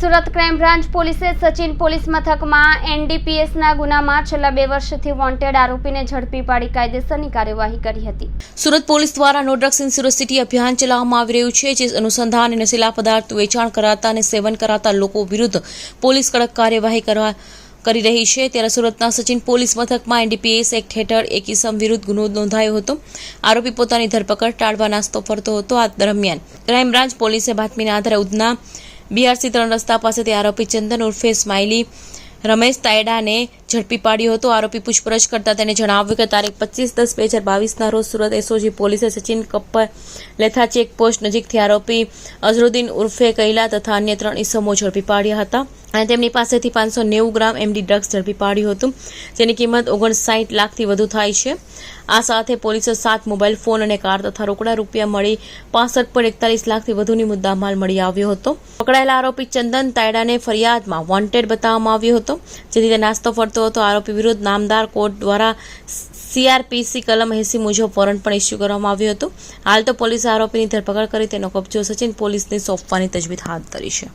Surat crime branch પોલીસે Sachin police મથકમાં એનડીપીએસના ગુનામાં છેલ્લા બે વર્ષથી વોન્ટેડ આરોપીને ઝડપી પાડી કાયદેસરની કાર્યવાહી કરી હતી. સુરત પોલીસ દ્વારા no drugs in Surat city અભિયાન ચલાવવામાં આવી રહ્યું છે, જે અનુસંધાન અને નશીલા પદાર્થ વેચાણ કરાતા અને સેવન કરાતા લોકો વિરુદ્ધ પોલીસ કડક કાર્યવાહી કરવા, કરી રહી છે. ત્યારે સુરતના સચિન પોલીસ મથકમાં એનડીપીએસ એક્ટ હેઠળ એક ઇસમ વિરુદ્ધ ગુનો નોંધાયો હતો. આરોપી પોતાની ધરપકડ ટાળવા નાસ્તો ફરતો હતો આ દરમિયાન. ક્રાઇમ બ્રાન્ચ પોલીસે બાતમીના આધારે ઉધના બીઆરસી ત્રણ રસ્તા પાસેથી આરોપી ચંદન ઉર્ફે સ્માઇલી રમેશ તાયડાને ઝડપી પાડ્યો હતો. આરોપી પૂછપરછ કરતા તેને જણાવ્યું કે તારીખ પચીસ દસ બે હજાર બાવીસના રોજ સુરત એસઓજી પોલીસે સચિન કપ્પર લેથા ચેકપોસ્ટ નજીકથી આરોપી અઝરુદ્દીન ઉર્ફે કૈલા તથા અન્ય ત્રણ ઇસમો ઝડપી પાડ્યા હતા અને તેમની પાસેથી પાંચસો નેવું ગ્રામ એમડી ડ્રગ્સ ઝડપી પાડ્યું હતું, જેની કિંમત ઓગણસાઠ લાખથી વધુ થાય છે. આ સાથે પોલીસે સાત મોબાઈલ ફોન અને કાર તથા રોકડા રૂપિયા મળી પાસઠ પોઈન્ટ એકતાલીસ લાખથી વધુની મુદ્દામાલ મળી આવ્યો હતો. પકડાયેલા આરોપી ચંદન તાયડાને ફરિયાદમાં વોન્ટેડ બતાવવામાં આવ્યો હતો, જેથી તે નાસ્તો ફરતો હતો આરોપી વિરુદ્ધ નામદાર કોર્ટ દ્વારા સીઆરપીસી કલમ એસી મુજબ વોરંટ પણ ઇસ્યુ કરવામાં આવ્યું હતું. હાલ તો પોલીસે આરોપીની ધરપકડ કરી તેનો કબજો સચિન પોલીસને સોંપવાની તજવીજ હાથ ધરી છે.